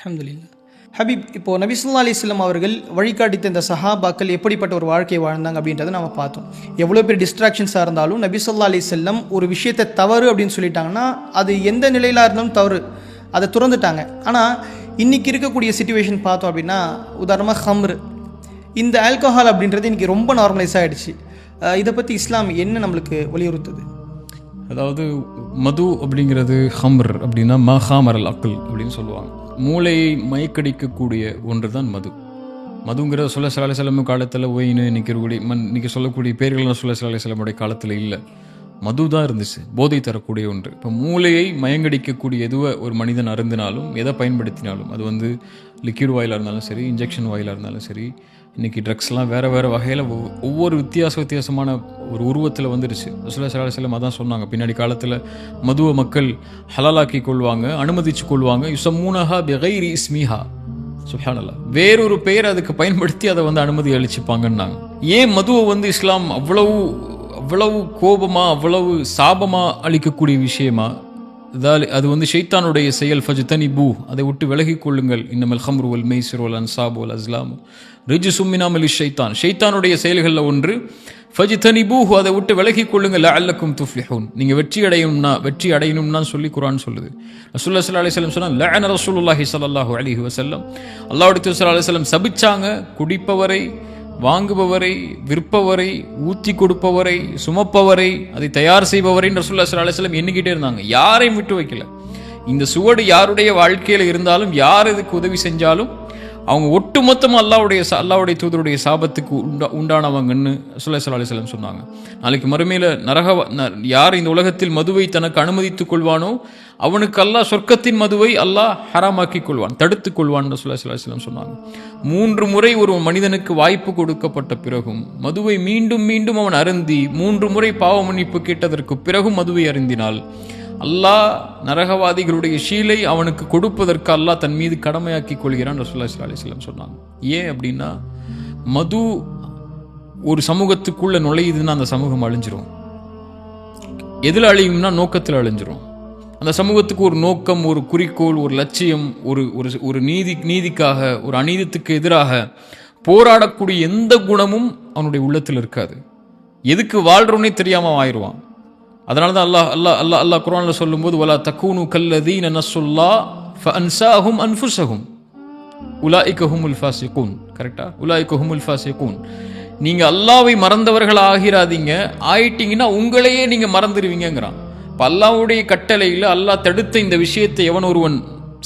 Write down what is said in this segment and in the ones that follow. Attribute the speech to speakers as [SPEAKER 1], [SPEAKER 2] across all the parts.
[SPEAKER 1] அல்ஹம்துலில்லாஹ் ஹபீப் இப்போ நபிசுல்லா அலிஸ்லாம் அவர்கள் வழிகாட்டித்த இந்த சஹாபாக்கள் எப்படிப்பட்ட ஒரு வாழ்க்கையை வாழ்ந்தாங்க அப்படின்றத நம்ம பார்த்தோம். எவ்வளோ பெரிய டிஸ்ட்ராக்ஷன்ஸாக இருந்தாலும் நபிசுல்லா அலிஸ்லம் ஒரு விஷயத்தை தவறு அப்படின்னு சொல்லிட்டாங்கன்னா அது எந்த நிலையிலாக இருந்தாலும் தவறு. அதை துறந்துட்டாங்க. ஆனால் இன்னைக்கு இருக்கக்கூடிய சுச்சுவேஷன் பார்த்தோம் அப்படின்னா உதாரணமாக ஹம்ரு. இந்த ஆல்கஹால் அப்படின்றது இன்னைக்கு ரொம்ப நார்மலைஸ் ஆகிடுச்சு இதை பற்றி இஸ்லாம் என்ன நம்மளுக்கு வலியுறுத்துது?
[SPEAKER 2] அதாவது மது அப்படிங்கிறது ஹம்ர் அப்படின்னா மா ஹாமரல் அக்கல் அப்படின்னு சொல்லுவாங்க. மூளையை மயக்கடிக்கக்கூடிய ஒன்று தான் மது. மதுங்கிற சுல சிலாலை செலமு காலத்தில் ஒயின் நிற்கக்கூடிய மண் இன்றைக்கி சொல்லக்கூடிய பேர்கள்லாம் சுல சிலாலை செலமுடைய காலத்தில் இல்லை. மது தான் இருந்துச்சு போதை தரக்கூடிய ஒன்று. இப்போ மூளையை மயங்கடிக்கக்கூடிய எதுவை ஒரு மனிதன் அருந்தினாலும் எதை பயன்படுத்தினாலும் அது வந்து லிக்யூட் வாயிலாக இருந்தாலும் சரி இன்ஜெக்ஷன் வாயிலாக இருந்தாலும் சரி இன்றைக்கி ட்ரக்ஸ்லாம் வேறு வேறு வகையில் ஒவ்வொரு வித்தியாச வித்தியாசமான ஒரு உருவத்தில் வந்துருச்சு சில சில சில அதான் சொன்னாங்க பின்னாடி காலத்தில் மதுவை மக்கள் ஹலாலாக்கி கொள்வாங்க அனுமதிச்சு கொள்வாங்க யுசமூனஹா பெகைரி இஸ்மிஹா. சுஹானல்லா வேறொரு பெயர் அதுக்கு பயன்படுத்தி அதை வந்து அனுமதி அளிச்சுப்பாங்கன்னாங்க. ஏன் மதுவை வந்து இஸ்லாம் அவ்வளவு அவ்வளவு கோபமா அவ்வளவு சாபமா அளிக்கக்கூடிய விஷயமா? இதால் அது வந்து ஷைத்தானுடைய செயல் ஃபஜ்தனி பூ அதை விட்டு விலகிக் கொள்ளுங்கள். இன்னமல் ஹம்ருவல் மெய்சிரோல் மெய்சிர் வல் அன்சாப் அஸ்லாம். ரிஜு சும்மினாமல் ஷைத்தான். ஷைத்தானுடைய செயல்களில் ஒன்று ஃபஜ்தனி பூ அதை விட்டு விலகிக் கொள்ளுங்கள். அல்லக்கும் துஃப்லிஹூன். நீங்கள் வெற்றி அடையணும்னா வெற்றி அடையணும்னா சொல்லி குரான் சொல்லுது. ரசூல்லா சல்லா அலிஸ்லம் சொன்னால் லஅன ரசூலுல்லாஹி ஸல்லல்லாஹு அலைஹி வஸல்லம். அல்லாஹ்வுடைய தூதர் சல்லா அலைஹி வஸல்லம் சபிச்சாங்க குடிப்பவரை வாங்குபவரை விற்பவரை ஊத்தி கொடுப்பவரை சுமப்பவரை அதை தயார் செய்பவரை ரசூல்லா சில அலிஸ்லம் எண்ணிக்கிட்டே இருந்தாங்க. யாரையும் விட்டு வைக்கல. இந்த சுவடு யாருடைய வாழ்க்கையில் இருந்தாலும் யார் இதுக்கு உதவி செஞ்சாலும் அவங்க ஒட்டு மொத்தமாக அல்லாவுடைய அல்லாவுடைய தூதருடைய சாபத்துக்கு உண்டா உண்டானவங்கன்னு சுல்லா சல்லா அலிஸ்லம் சொன்னாங்க. நாளைக்கு மறுமையில் நரக யார் இந்த உலகத்தில் மதுவை தனக்கு அனுமதித்துக் கொள்வானோ அவனுக்கு அல்லாஹ் சொர்க்கத்தின் மதுவை அல்லாஹ் ஹராமாக்கி கொள்வான் தடுத்துக் கொள்வான் சுல்லா சல்லா அலிஸ்லம் சொன்னாங்க. மூன்று முறை ஒரு மனிதனுக்கு வாய்ப்பு கொடுக்கப்பட்ட பிறகும் மதுவை மீண்டும் மீண்டும் அவன் அருந்தி மூன்று முறை பாவ மன்னிப்பு கேட்டதற்கு பிறகும் மதுவை அருந்தினால் அல்லாஹ் நரகவாதிகளுடைய ஷீலை அவனுக்கு கொடுப்பதற்கு அல்லாஹ் தன் மீது கடமையாக்கி கொள்கிறான் ரசூல்லா சல்லா அலிஸ்லாம் சொன்னாங்க. ஏன் அப்படின்னா மது ஒரு சமூகத்துக்குள்ளே நுழையுதுன்னா அந்த சமூகம் அழிஞ்சிரும். எதில் அழியும்னா நோக்கத்தில் அழிஞ்சிரும். அந்த சமூகத்துக்கு ஒரு நோக்கம் ஒரு குறிக்கோள் ஒரு லட்சியம் ஒரு ஒரு ஒரு நீதி நீதிக்காக ஒரு அநீதத்துக்கு எதிராக போராடக்கூடிய எந்த குணமும் அவனுடைய உள்ளத்தில் இருக்காது. எதுக்கு வாழ்கிறோன்னே தெரியாமல் ஆயிடுவான். அதனால தான் அல்லாஹ் அல்லாஹ் அல்லாஹ் அல்லாஹ் குரானில் சொல்லும்போது வலா தக்கூனு கல்லதீன நசுல்லா ஃபஅன்சாஹும் அன்ஃபுஸஹும். உலாயிக்க உல் ஃபாசிகூன். கரெக்டா உலாயிக்க உல் ஃபாசிகூன். நீங்கள் அல்லாவை மறந்தவர்கள் ஆகிறாதீங்க ஆயிட்டீங்கன்னா உங்களையே நீங்கள் மறந்துடுவீங்கிறான் இப்போ அல்லாவுடைய கட்டளையில் அல்லாஹ் தடுத்த இந்த விஷயத்தை எவன் ஒருவன்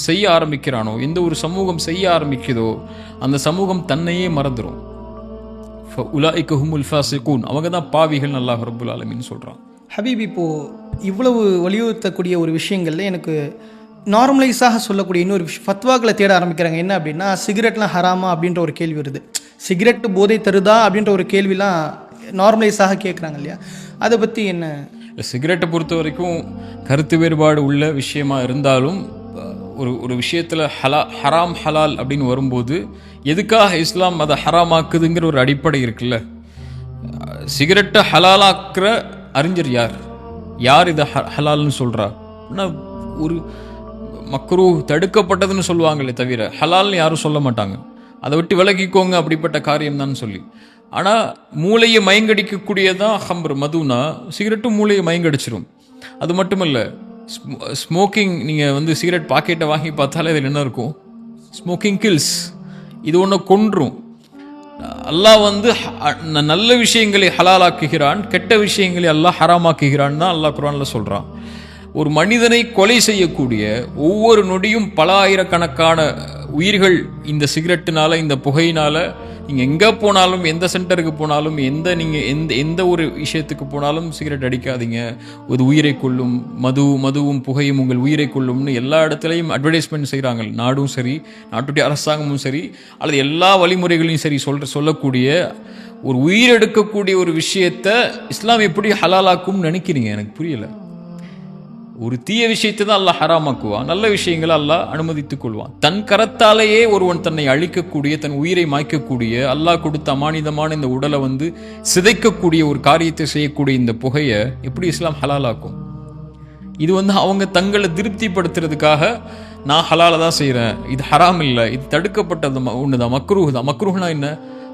[SPEAKER 2] செய்ய ஆரம்பிக்கிறானோ எந்த ஒரு சமூகம் செய்ய ஆரம்பிக்குதோ அந்த சமூகம் தன்னையே மறந்துடும் உலாயிக்க ஹுமுல் ஃபாசிகூன். அவங்க தான் பாவிகள் அல்லாஹ் ரபுல் ஆலமின்னு சொல்கிறான்
[SPEAKER 1] ஹபீப் இப்போது இவ்வளவு வலியுறுத்தக்கூடிய ஒரு விஷயங்களில் எனக்கு நார்மலைஸாக சொல்லக்கூடிய இன்னொரு விஷயம் ஃபத்வாக்களை தேட ஆரம்பிக்கிறாங்க. என்ன அப்படின்னா சிகரெட்லாம் ஹராமா அப்படின்ற ஒரு கேள்வி வருது. சிகரெட் போதை தருதா அப்படின்ற ஒரு கேள்விலாம் நார்மலைஸாக கேட்குறாங்க இல்லையா? அதை பற்றி என்ன?
[SPEAKER 2] சிகரெட்டை பொறுத்த வரைக்கும் கருத்து வேறுபாடு உள்ள விஷயமா இருந்தாலும் ஒரு ஒரு விஷயத்தில் ஹலா ஹராம் ஹலால் அப்படின்னு வரும்போது எதுக்காக இஸ்லாம் அதை ஹராமாக்குதுங்கிற ஒரு அடிப்படை இருக்குல்ல. சிகரெட்டை ஹலாலாக்குற அறிஞர் யார்? யார் இதை ஹலால்னு சொல்கிறா ஆனால் ஒரு மக்ரூ தடுக்கப்பட்டதுன்னு சொல்லுவாங்களே தவிர ஹலால்னு யாரும் சொல்ல மாட்டாங்க. அதை விட்டு விலகிக்கோங்க அப்படிப்பட்ட காரியம் தான் சொல்லி. ஆனால் மூளையை மயங்கடிக்கக்கூடியதான் ஹம்பர் மதுனா சிகரெட்டும் மூளையை மயங்கடிச்சிரும். அது மட்டுமல்ல ஸ்மோக்கிங் நீங்கள் வந்து சிகரெட் பாக்கெட்டை வாங்கி பார்த்தாலே இதில் என்ன இருக்கும்? Smoking kills. இது ஒன்று கொன்றும். அல்லாஹ் வந்து நல்ல விஷயங்களை ஹலாலாக்குகிறான் கெட்ட விஷயங்களை அல்லாஹ் ஹராமாக்குகிறான் தான் அல்லாஹ் குரானில் சொல்கிறான் ஒரு மனிதனை கொலை செய்யக்கூடிய ஒவ்வொரு நொடியும் பல ஆயிரக்கணக்கான உயிர்கள் இந்த சிகரெட்டினால இந்த புகையினால நீங்கள் எங்கே போனாலும் எந்த சென்டருக்கு போனாலும் எந்த நீங்கள் எந்த எந்த ஒரு விஷயத்துக்கு போனாலும் சிகரெட் அடிக்காதீங்க. ஒரு உயிரை கொள்ளும் மது மதுவும் புகையும் உங்கள் உயிரை கொள்ளும்னு எல்லா இடத்துலையும் அட்வர்டைஸ்மெண்ட் செய்கிறாங்க நாடும் சரி நாட்டுடைய அரசாங்கமும் சரி அல்லது எல்லா வழிமுறைகளையும் சரி சொல்கிற சொல்லக்கூடிய ஒரு உயிரெடுக்கக்கூடிய ஒரு விஷயத்தை இஸ்லாம் எப்படி ஹலாலாக்கும்னு நினைக்கிறீங்க? எனக்கு புரியலை. ஒரு தீய விஷயத்தை தான் அல்லாஹ் ஹராமாக்குவான். நல்ல விஷயங்களை அல்லாஹ் அனுமதித்துக் கொள்வான் தன் கரத்தாலேயே ஒருவன் தன்னை அழிக்கக்கூடிய தன் உயிரை மாய்க்கக்கூடிய அல்லாஹ் கொடுத்த அமானிதமான இந்த உடலை வந்து சிதைக்கக்கூடிய ஒரு காரியத்தை செய்யக்கூடிய இந்த புகையை எப்படி இஸ்லாம் ஹலாலாக்கும்? இது வந்து அவங்க தங்களை திருப்திப்படுத்துறதுக்காக நான் ஹலால தான் செய்கிறேன் இது ஹராம் இல்லை. இது தடுக்கப்பட்டது ஒன்று தான் மக்ரூஹ் தான். மக்ரூஹ்னா என்ன?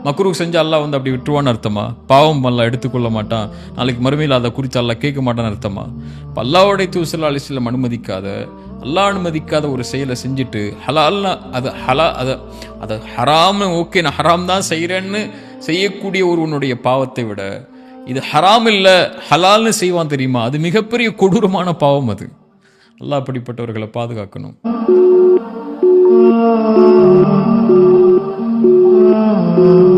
[SPEAKER 2] மக்ரூஹ் செஞ்சு அல்லாஹ் வந்து அப்படி விட்டுருவான்னு அர்த்தமா பாவம் அல்லாஹ் எடுத்துக்கொள்ள மாட்டான் நாளைக்கு மறுமையில் அதை குறித்து அல்லாஹ் கேட்க மாட்டான்னு அர்த்தமா இப்போ அல்லாவோடைய தூசல் அலிஸ்லம் அனுமதிக்காத அல்லாஹ் அனுமதிக்காத ஒரு செயலை செஞ்சுட்டு ஹலால்னா அது ஹலா அதை அதை ஹராம்னு ஓகே நான் ஹராம் தான் செய்கிறேன்னு செய்யக்கூடிய ஒருவனுடைய பாவத்தை விட இது ஹராம் இல்லை ஹலால்னு செய்வான் தெரியுமா அது மிகப்பெரிய கொடூரமான பாவம் அது அல்லாஹ் அப்படிப்பட்டவர்களை பாதுகாக்கணும்
[SPEAKER 3] Oh